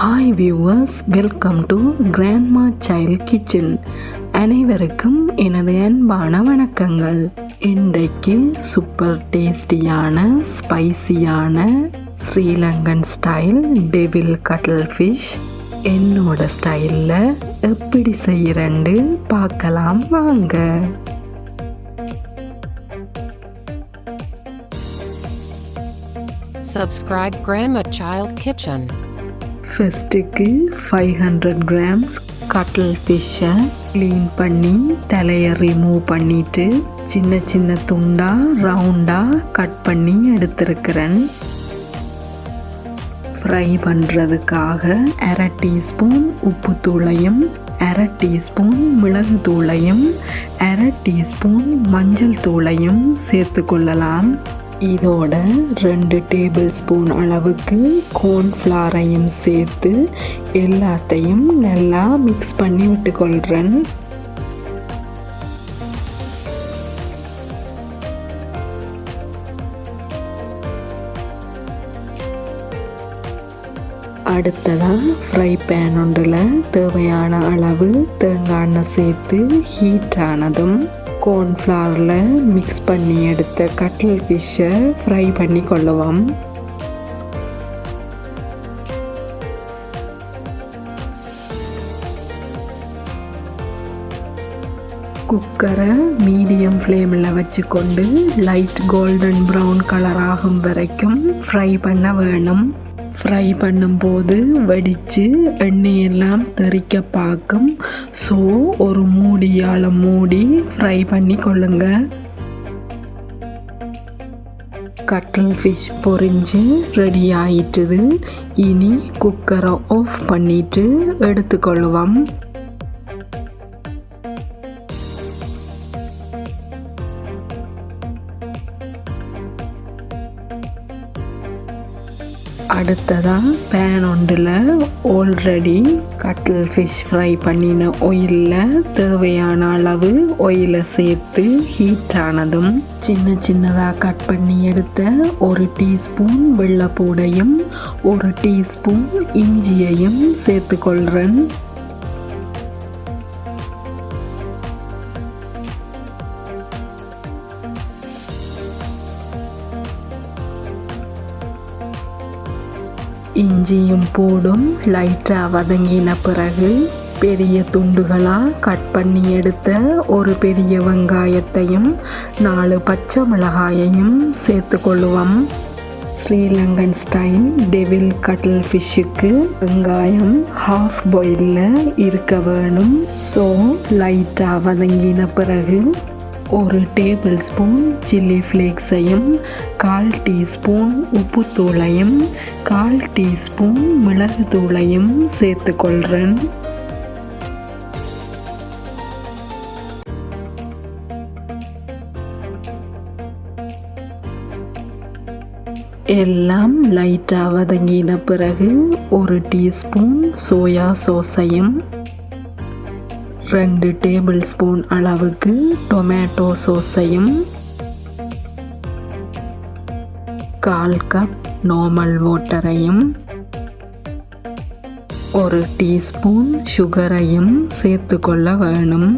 Hi viewers welcome to grandma child kitchen அனைவருக்கும் எனது அன்பான வணக்கங்கள். இன்றைக்கு சூப்பர் டேஸ்டியான ஸ்பைசியான Sri Lankan style devil cuttlefish என்னோட ஸ்டைலில் எப்படி செய்கிறேன்னு பார்க்கலாம் வாங்க. Subscribe Grandma Child Kitchen. ஃபஸ்ட்டுக்கு ஃபைவ் ஹண்ட்ரட் கிராம்ஸ் கட்டில் ஃபிஷ்ஷை க்ளீன் பண்ணி தலையை ரிமூவ் பண்ணிவிட்டு சின்ன சின்ன துண்டாக ரவுண்டாக கட் பண்ணி எடுத்திருக்கிறேன். ஃப்ரை பண்ணுறதுக்காக அரை டீஸ்பூன் உப்புத்தூளையும் அரை டீஸ்பூன் மிளகு தூளையும் அரை டீஸ்பூன் மஞ்சள் தூளையும் சேர்த்து கொள்ளலாம். இதோட ரெண்டு டேபிள் ஸ்பூன் அளவுக்கு கோன்ஃப்ளாரையும் சேர்த்து எல்லாத்தையும் நல்லா மிக்ஸ் பண்ணி விட்டுக்கொள்கிறேன் அடுத்ததாக ஃப்ரை பேன் ஒன்றில் தேவையான அளவு தேங்காய் எண்ணெய் சேர்த்து ஹீட் ஆனதும் கோர்ன்ஃப்ளவரில் மிக்ஸ் பண்ணி எடுத்த கட்லல் ஃபிஷ்ஷை ஃப்ரை பண்ணி கொள்ளுவோம் குக்கரை மீடியம் ஃப்ளேமில் வச்சுக்கொண்டு லைட் கோல்டன் ப்ரௌன் கலர் ஆகும் வரைக்கும் ஃப்ரை பண்ண வேணும். ஃப்ரை பண்ணும்போது வடித்து எண்ணெயெல்லாம் தெறிக்க பார்க்கும் ஸோ ஒரு மூடியால் மூடி ஃப்ரை பண்ணி கொள்ளுங்க. கட்ல் ஃபிஷ் பொரிஞ்சு ரெடி ஆயிட்டுது. இனி குக்கரை ஆஃப் பண்ணிட்டு எடுத்துக்கொள்ளுவோம். அடுத்ததாக பேன் ஒன்றில் ஆல்ரெடி கட்டில் ஃபிஷ் ஃப்ரை பண்ணின ஒயிலில் தேவையான அளவு ஒயிலை சேர்த்து ஹீட் ஆனதும் சின்ன சின்னதாக கட் பண்ணி எடுத்த ஒரு டீஸ்பூன் வெள்ளைப்பூடையும் ஒரு டீஸ்பூன் இஞ்சியையும் சேர்த்துக்கொள்கிறேன் இஞ்சியும் பூடும் லைட்டாக வதங்கின பிறகு பெரிய துண்டுகளாக கட் பண்ணி எடுத்த ஒரு பெரிய வெங்காயத்தையும் நாலு பச்சை மிளகாயையும் சேர்த்து கொள்ளுவோம். ஸ்ரீலங்கன் ஸ்டைல் டெவில் கட்டில் ஃபிஷ்ஷுக்கு வெங்காயம் ஹாஃப் பாயிலில் இருக்க வேணும். ஸோ லைட்டாக வதங்கின பிறகு ஒரு டேபிள் ஸ்பூன் சில்லி ஃப்ளேக்ஸையும் கால் டீஸ்பூன் உப்புத்தூளையும் கால் டீஸ்பூன் மிளகுத்தூளையும் சேர்த்துக்கொள்கிறேன் எல்லாம் லைட்டாக வதங்கின பிறகு ஒரு டீஸ்பூன் சோயா சோஸையும் ரெண்டு டேபிள் ஸ்பூன் அளவுக்கு டொமேட்டோ சோஸையும் கால் கப் நார்மல் வாட்டரையும் ஒரு டீஸ்பூன் சுகரையும் சேர்த்துக்கொள்ள வேணும்.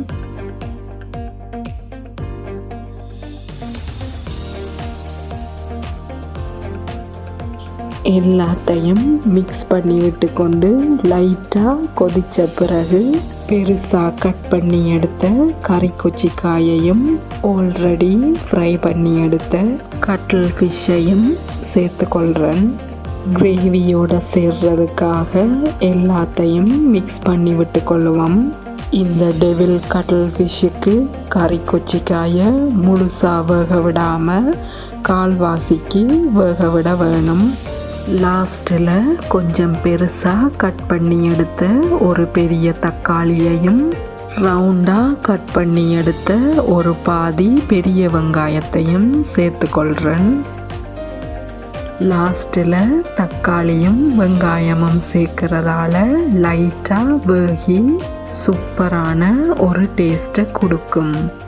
எல்லாத்தையும் மிக்ஸ் பண்ணி விட்டு கொண்டு லைட்டாக கொதித்த பிறகு பெருசாக கட் பண்ணி எடுத்த கறிக்கொச்சிக்காயையும் ஆல்ரெடி ஃப்ரை பண்ணி எடுத்த கட்டில் ஃபிஷ்ஷையும் சேர்த்துக்கொள்கிறேன் கிரேவியோட சேர்றதுக்காக எல்லாத்தையும் மிக்ஸ் பண்ணி விட்டு கொள்ளுவோம் இந்த டெவில் கட்டில் ஃபிஷ்ஷுக்கு கறி கொச்சிக்காயை முழுசாக வேக விடாமல் கால்வாசிக்கு வேக விட வேணும். லாஸ்ட்டில் கொஞ்சம் பெருசாக கட் பண்ணி எடுத்த ஒரு பெரிய தக்காளியையும் ரவுண்டாக கட் பண்ணி எடுத்த ஒரு பாதி பெரிய வெங்காயத்தையும் சேர்த்துக்கொள்கிறேன். லாஸ்ட்டில் தக்காளியும் வெங்காயமும் சேர்க்கறதால லைட்டாக வேகி சூப்பரான ஒரு டேஸ்ட்டை கொடுக்கும்.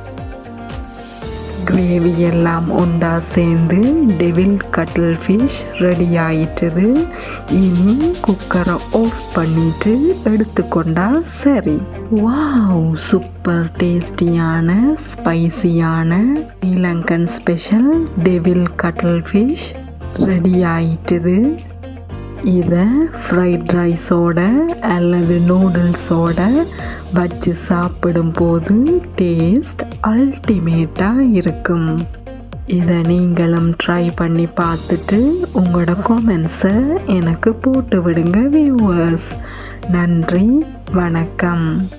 கிரேவி எல்லாம் ஒன்றா சேர்ந்து டெவில் கட்டில் ஃபிஷ் ரெடி ஆயிட்டது இனி குக்கரை ஆஃப் பண்ணிட்டு எடுத்துக்கொண்டா சரி. வாவ் சூப்பர் டேஸ்டியான ஸ்பைசியான Lankan special devil cuttle fish ready ஆயிட்டது இதை ஃப்ரைட் ரைஸோட அல்லது நூடுல்ஸோட வச்சு சாப்பிடும்போது டேஸ்ட் அல்டிமேட்டாக இருக்கும். இதை நீங்களும் ட்ரை பண்ணி பார்த்துட்டு உங்களோட காமெண்ட்ஸை எனக்கு போட்டு விடுங்க வியூவர்ஸ் நன்றி வணக்கம்.